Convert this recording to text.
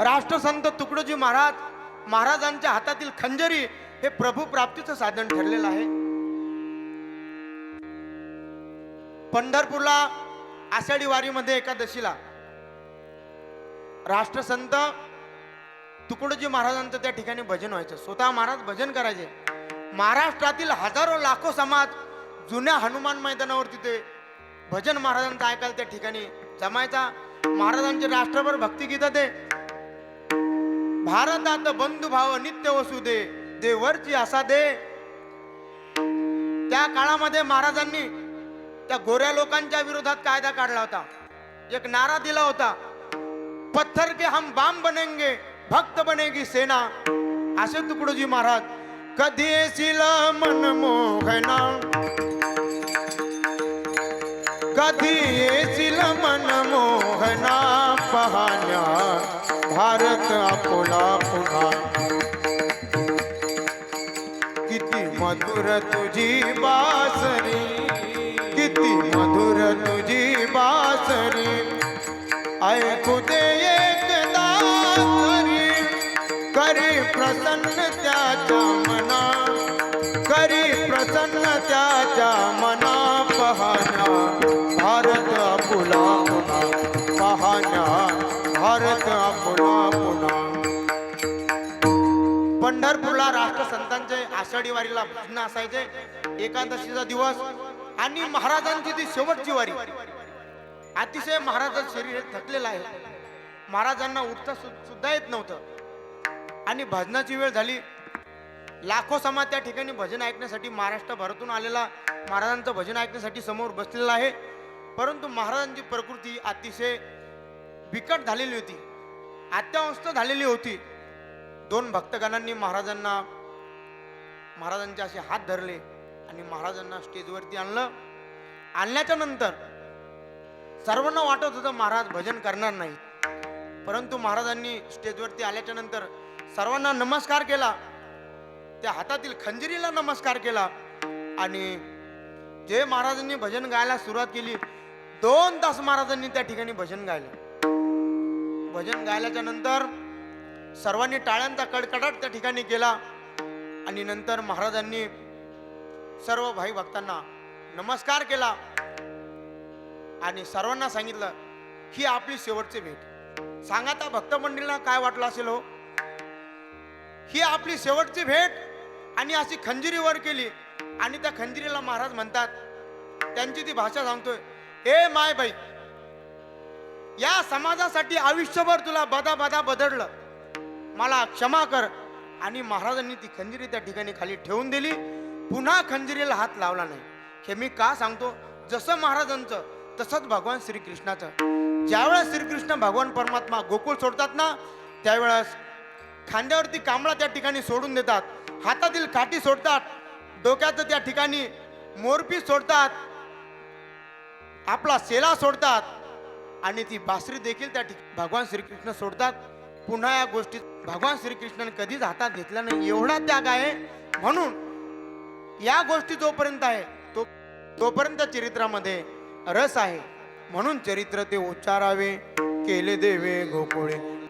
राष्ट्रसंत तुकडोजी महाराज महाराजांच्या हातातील खंजरी हे प्रभू प्राप्तीचं साधन ठरलेलं आहे. पंढरपूरला आषाढी वारीमध्ये एकादशीला राष्ट्रसंत तुकडोजी महाराजांचं त्या ठिकाणी भजन व्हायचं. स्वतः महाराज भजन करायचे. महाराष्ट्रातील हजारो लाखो समाज जुन्या हनुमान मैदानावर तिथे भजन महाराजांचं ऐकायला त्या ठिकाणी जमायचा. महाराजांचे राष्ट्रभर भक्तिगीत ते भारतात बंधुभाव नित्य वसू दे देवरची असा दे. त्या काळामध्ये महाराजांनी त्या गोऱ्या लोकांच्या विरोधात कायदा काढला होता. एक नारा दिला होता. पत्थर के हम बाम बनेंगे भक्त बनेगी सेना. असे तुकडोजी महाराज कधी येशील मनमोहना कधी येशील मनमोहना पाहण्या? भारत आपला पुन्हा. किती मधुर तुझी बासरी. किती मधुर तुझी बासरी. ऐकू दे एकदा करी करी प्रसन्न त्याच्या मना करी प्रसन्न त्याच्या मना पंढरपूरला राष्ट्रसंतांचे आषाढी वारीला भजन असायचे. एकादशीचा दिवस आणि महाराजांची ती शेवटची वारी. अतिशय महाराजांचं शरीर हे थकलेलं आहे. महाराजांना उठता सुद्धा येत नव्हतं. आणि भजनाची वेळ झाली. लाखो समाज त्या ठिकाणी भजन ऐकण्यासाठी महाराष्ट्रभरातून आलेला महाराजांचं भजन ऐकण्यासाठी समोर बसलेला आहे. परंतु महाराजांची प्रकृती अतिशय बिकट झालेली होती. अत्यावस्थ झालेली होती. दोन भक्तगणांनी महाराजांना महाराजांचे असे हात धरले आणि महाराजांना स्टेजवरती आणलं. आणल्याच्या नंतर सर्वांना वाटत होतं महाराज भजन करणार नाही परंतु महाराजांनी स्टेजवरती आल्याच्यानंतर सर्वांना नमस्कार केला. त्या हातातील खंजिरीला नमस्कार केला आणि जे महाराजांनी भजन गायला सुरुवात केली दोन तास महाराजांनी त्या ठिकाणी भजन गायलं. भजन गायल्याच्या नंतर सर्वांनी टाळ्यांचा कडकडाट त्या ठिकाणी केला. आणि नंतर महाराजांनी सर्व भाई भक्तांना नमस्कार केला. आणि सर्वांना सांगितलं ही आपली शेवटची भेट. सांगा त्या भक्त मंडळींना काय वाटलं असेल हो? ही आपली शेवटची भेट. आणि अशी खंजिरी वर केली. आणि त्या खंजिरीला महाराज म्हणतात त्यांची ती भाषा सांगतोय हे माय बाई या समाजासाठी आयुष्यभर तुला बदा बदा बदडलं. मला क्षमा कर. आणि महाराजांनी ती खंजिरी त्या ठिकाणी खाली ठेवून दिली. पुन्हा खंजिरीला हात लावला नाही. हे मी का सांगतो? जसं महाराजांचं तसंच भगवान श्रीकृष्णाचं. ज्यावेळेस श्रीकृष्ण भगवान परमात्मा गोकुळ सोडतात ना त्यावेळेस खांद्यावरती कांबळा त्या ठिकाणी सोडून देतात. हातातील काठी सोडतात. डोक्याचं त्या ठिकाणी मोरपी सोडतात. आपला सेला सोडतात. आणि ती बासरी देखील त्या ठिकाणी भगवान श्रीकृष्ण सोडतात. पुन्हा या गोष्टीत भगवान श्रीकृष्णाने कधीच हातात घेतला नाही. एवढा त्याग आहे. म्हणून या गोष्टी जोपर्यंत आहे तो तोपर्यंत चरित्रामध्ये रस आहे. म्हणून चरित्र ते उच्चारावे केले देवे गोकुळे.